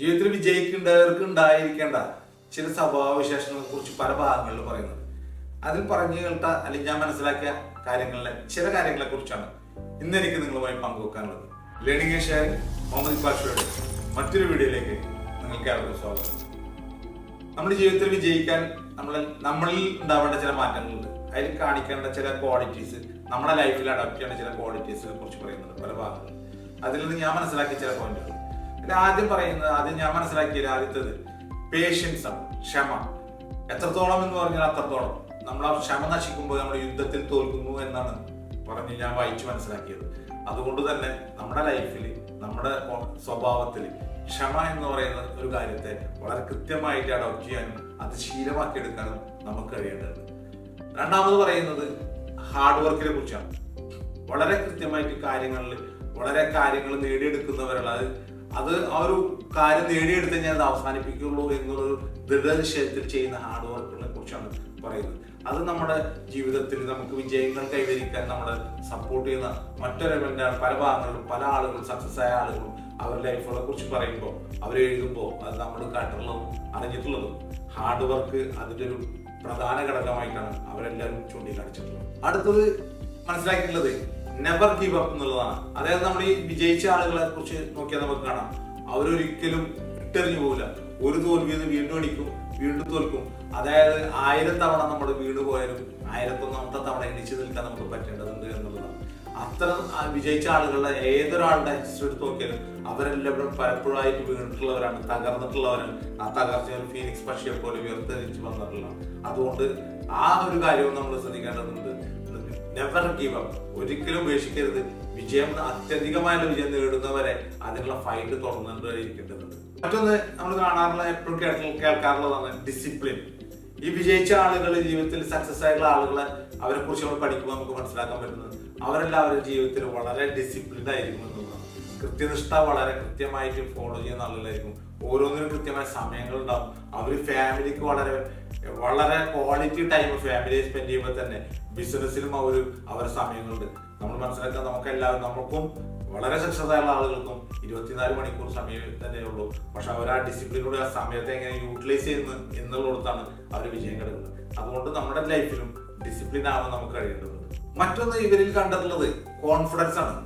ജീവിതത്തിൽ വിജയിക്കേണ്ടവർക്ക് ഉണ്ടായിരിക്കേണ്ട ചില സ്വഭാവവിശേഷങ്ങളെ കുറിച്ച് പല ഭാഗങ്ങളിൽ പറയുന്നത് അതിൽ പറഞ്ഞു കേട്ട അല്ലെങ്കിൽ ഞാൻ മനസ്സിലാക്കിയ കാര്യങ്ങളിലെ ചില കാര്യങ്ങളെ കുറിച്ചാണ് ഇന്ന് എനിക്ക് നിങ്ങളുമായി പങ്കുവെക്കാനുള്ളത്. ലേണിംഗ് ആൻഡ് ഷെയറിംഗ് മുഹമ്മദ് ഇക്ബാഷയുടെ മറ്റൊരു വീഡിയോയിലേക്ക് നിങ്ങൾക്ക് ഏവർക്കും സ്വാഗതം. നമ്മുടെ ജീവിതത്തിൽ വിജയിക്കാൻ നമ്മൾ നമ്മളിൽ ഉണ്ടാവേണ്ട ചില മാറ്റങ്ങളുണ്ട്. അതിൽ കാണിക്കേണ്ട ചില ക്വാളിറ്റീസ് നമ്മുടെ ലൈഫിൽ അഡോപ്റ്റ് ചെയ്യേണ്ട ചില ക്വാളിറ്റീസിനെ കുറിച്ച് പറയുന്നുണ്ട് പല ഭാഗങ്ങളിൽ. അതിൽ നിന്ന് ഞാൻ മനസ്സിലാക്കിയ ചില പോയിന്റുകൾ ആദ്യം പറയുന്നത് ആദ്യം ഞാൻ മനസ്സിലാക്കിയത് ആദ്യത്തേത് പേഷ്യൻസ് ആണ് ക്ഷമ. എത്രത്തോളം എന്ന് പറഞ്ഞാൽ അത്രത്തോളം. നമ്മൾ ആ ക്ഷമ നശിക്കുമ്പോൾ നമ്മൾ യുദ്ധത്തിൽ തോൽക്കുന്നു എന്നാണ് പറഞ്ഞ് ഞാൻ വായിച്ചു മനസ്സിലാക്കിയത്. അതുകൊണ്ട് തന്നെ നമ്മുടെ ലൈഫിൽ നമ്മുടെ സ്വഭാവത്തിൽ ക്ഷമ എന്ന് പറയുന്ന ഒരു കാര്യത്തെ വളരെ കൃത്യമായിട്ട് അഡോപ്റ്റ് ചെയ്യാനും അത് ശീലമാക്കി എടുക്കാനും നമുക്ക് കഴിയേണ്ടത് രണ്ടാമത് പറയുന്നത് ഹാർഡ് വർക്കിനെ കുറിച്ചാണ്. വളരെ കൃത്യമായിട്ട് കാര്യങ്ങളിൽ വളരെ കാര്യങ്ങൾ നേടിയെടുക്കുന്നവരുള്ള അത് ആ ഒരു കാര്യം നേടിയെടുത്ത് ഞാൻ അത് അവസാനിപ്പിക്കുള്ളൂ എന്നുള്ളൊരു ദൃഢനിശ്ചയത്തിൽ ചെയ്യുന്ന ഹാർഡ് വർക്കുകളെ കുറിച്ചാണ് പറയുന്നത്. അത് നമ്മുടെ ജീവിതത്തിൽ നമുക്ക് വിജയങ്ങൾ കൈവരിക്കാൻ നമ്മളെ സപ്പോർട്ട് ചെയ്യുന്ന മറ്റൊരു എലമെന്റാണ് പല ഭാഗങ്ങളിലും പല ആളുകളും സക്സസ് ആയ ആളുകളും അവരുടെ ലൈഫുകളെ കുറിച്ച് പറയുമ്പോൾ അവർ എഴുതുമ്പോൾ അത് നമ്മൾ കണ്ടിട്ടുള്ളതും അറിഞ്ഞിട്ടുള്ളതും ഹാർഡ് വർക്ക് അതിന്റെ ഒരു പ്രധാന ഘടകമായിട്ടാണ് അവരെല്ലാവരും ചൂണ്ടിക്കാണിച്ചിട്ടുള്ളത്. അടുത്തത് മനസ്സിലാക്കിയിട്ടുള്ളത് നെവർ ഗീവ് അപ്പ് എന്നുള്ളതാണ്. അതായത് നമ്മൾ ഈ വിജയിച്ച ആളുകളെ കുറിച്ച് നോക്കിയാൽ നമുക്ക് കാണാം. അവരൊരിക്കലും ഇട്ടെറിഞ്ഞു പോകില്ല ഒരു തോൽവിയത് വീണ്ടും അടിക്കും വീണ്ടും തോൽക്കും. അതായത് ആയിരം തവണ നമ്മൾ വീണ് പോയാലും ആയിരത്തൊന്നാമത്തെ തവണ എണിച്ചു നിൽക്കാൻ നമുക്ക് പറ്റേണ്ടതുണ്ട് എന്നുള്ളതാണ്. അത്ര വിജയിച്ച ആളുകളുടെ ഏതൊരാളുടെ ഹിസ്റ്ററി എടുത്ത് നോക്കിയാലും അവരെല്ലാവരും പലപ്പോഴായിട്ട് വീണിട്ടുള്ളവരാണ് തകർന്നിട്ടുള്ളവരാണ്. ആ തകർച്ച ഫീനിക്സ് പക്ഷിയെ പോലെ ഉയർത്തെറിച്ച് വന്നിട്ടുള്ളതാണ്. അതുകൊണ്ട് ആ ഒരു കാര്യവും നമ്മൾ ശ്രദ്ധിക്കേണ്ടതുണ്ട്. നെവർ ഗീവ് അപ്പ് ഒരിക്കലും ഉപേക്ഷിക്കരുത്. വിജയം അത്യധികമായ വിജയം നേടുന്നവരെ അതിനുള്ള ഫൈറ്റ് തുറന്നുകൊണ്ടിരിക്കേണ്ടതുണ്ട് മറ്റൊന്ന് നമ്മൾ കാണാറുള്ള എപ്പോഴും കേൾക്കാറുള്ളതാണ് ഡിസിപ്ലിൻ ഈ വിജയിച്ച ആളുകൾ ജീവിതത്തിൽ സക്സസ് ആയിട്ടുള്ള ആളുകളെ അവരെ കുറിച്ച് നമ്മൾ പഠിക്കുമ്പോൾ നമുക്ക് മനസ്സിലാക്കാൻ പറ്റുന്നത് അവരെല്ലാം അവരുടെ ജീവിതത്തിൽ വളരെ ഡിസിപ്ലിൻഡ് ആയിരിക്കും എന്നുള്ളതാണ്. കൃത്യനിഷ്ഠ വളരെ കൃത്യമായിട്ട് ഫോളോ ചെയ്യുന്ന ആളുകളായിരിക്കും. ഓരോന്നിനും കൃത്യമായ സമയങ്ങളുണ്ടാവും. അവർ ഫാമിലിക്ക് വളരെ വളരെ ക്വാളിറ്റി ടൈം ഫാമിലി സ്പെൻഡ് ചെയ്യുമ്പോൾ തന്നെ ബിസിനസ്സിലും അവർ അവരുടെ സമയങ്ങളുണ്ട്. നമ്മൾ മനസ്സിലാക്കാൻ നമുക്ക് എല്ലാവരും നമുക്കും വളരെ സക്സസായുള്ള ആളുകൾക്കും ഇരുപത്തിനാല് മണിക്കൂർ സമയം തന്നെ ഉള്ളൂ. പക്ഷെ അവർ ആ ഡിസിപ്ലിനോട് ആ സമയത്തെ എങ്ങനെ യൂട്ടിലൈസ് ചെയ്യുന്നു എന്നുള്ളിടത്താണ് അവർ വിജയം കിടക്കുന്നത്. അതുകൊണ്ട് നമ്മുടെ ലൈഫിലും ഡിസിപ്ലിൻ ആവാൻ നമുക്ക് കഴിയേണ്ടതുണ്ട് മറ്റൊന്ന് ഇവരിൽ കണ്ടിട്ടുള്ളത് കോൺഫിഡൻസ് ആണ്.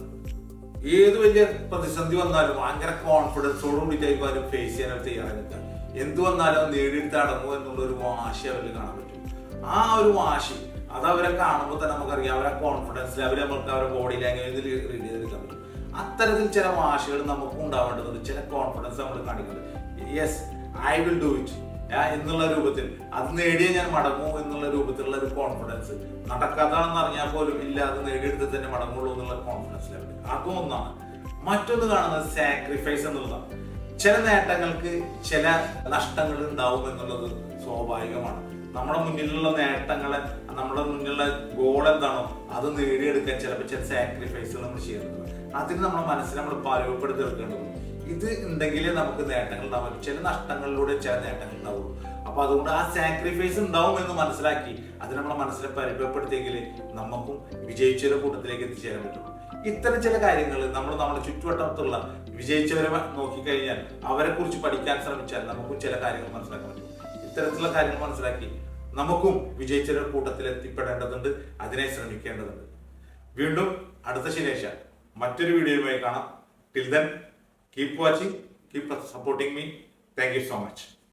ഏത് വലിയ പ്രതിസന്ധി വന്നാലും ഭയങ്കര കോൺഫിഡൻസോട് കൂടിയിട്ടായിരിക്കും അവർ ഫേസ് ചെയ്യാൻ അവർ എന്ത് വന്നാലും നേടിയെടുത്ത് അടങ്ങും എന്നുള്ള ഒരു വാശി അവരിൽ കാണാൻ പറ്റും. ആ ഒരു വാശി അത് അവരെ കാണുമ്പോൾ തന്നെ നമുക്കറിയാം അവരെ കോൺഫിഡൻസ് ലെവൽ നമുക്ക് അവരുടെ ബോഡി ലാംഗ്വേജിൽ റീഡ് ചെയ്തെടുക്കാൻ പറ്റും. അത്തരത്തിൽ ചില വാശികൾ നമുക്ക് ഉണ്ടാവേണ്ടതുണ്ട് ചില കോൺഫിഡൻസ് നമ്മൾ കാണിക്കുന്നത് yes I will do it എന്നുള്ള രൂപത്തിൽ. അത് നേടിയ ഞാൻ മടങ്ങൂ എന്നുള്ള രൂപത്തിലുള്ള ഒരു കോൺഫിഡൻസ് നടക്കാതാണെന്ന് അറിഞ്ഞാൽ പോലും ഇല്ല അത് നേടിയെടുത്ത് തന്നെ മടങ്ങുള്ളൂ എന്നുള്ള കോൺഫിഡൻസ് ലെവൽ അതും ഒന്നാണ്. മറ്റൊന്ന് കാണുന്നത് സാക്രിഫൈസ് എന്നുള്ളതാണ്. ചില നേട്ടങ്ങൾക്ക് ചില നഷ്ടങ്ങൾ ഉണ്ടാവും എന്നുള്ളത് സ്വാഭാവികമാണ്. നമ്മുടെ മുന്നിലുള്ള നേട്ടങ്ങളെ നമ്മുടെ മുന്നിലുള്ള ഗോൾ എന്താണോ അത് നേടിയെടുക്കാൻ ചിലപ്പോൾ ചില സാക്രിഫൈസുകൾ നമ്മൾ ചെയ്യുന്നത് അതിന് നമ്മുടെ മനസ്സിൽ നമ്മൾ പരവപ്പെടുത്തി എടുക്കേണ്ടത് ഇത് ഉണ്ടെങ്കിലേ നമുക്ക് നേട്ടങ്ങൾ ഉണ്ടാവും ചില നഷ്ടങ്ങളിലൂടെ ചില നേട്ടങ്ങൾ ഉണ്ടാവുള്ളൂ. അപ്പൊ അതുകൊണ്ട് ആ സാക്രിഫൈസ് ഉണ്ടാവും എന്ന് മനസ്സിലാക്കി അത് നമ്മുടെ മനസ്സിനെ പരിചയപ്പെടുത്തിയെങ്കിൽ നമുക്കും വിജയിച്ചൊരു കൂട്ടത്തിലേക്ക് എത്തിച്ചേരാൻ പറ്റുള്ളൂ. ഇത്തരം ചില കാര്യങ്ങൾ നമ്മൾ നമ്മുടെ ചുറ്റുവട്ടത്തുള്ള വിജയിച്ചവരെ നോക്കിക്കഴിഞ്ഞാൽ അവരെ കുറിച്ച് പഠിക്കാൻ ശ്രമിച്ചാൽ നമുക്കും ചില കാര്യങ്ങൾ മനസ്സിലാക്കാൻ പറ്റും. ഇത്തരത്തിലുള്ള കാര്യങ്ങൾ മനസ്സിലാക്കി നമുക്കും വിജയിച്ചവരുടെ കൂട്ടത്തിൽ എത്തിപ്പെടേണ്ടതുണ്ട്. അതിനെ ശ്രമിക്കേണ്ടതുണ്ട്. വീണ്ടും അടുത്ത ശനിയാഴ്ച മറ്റൊരു വീഡിയോയുമായി കാണാം. Till then keep watching keep supporting me thank you so much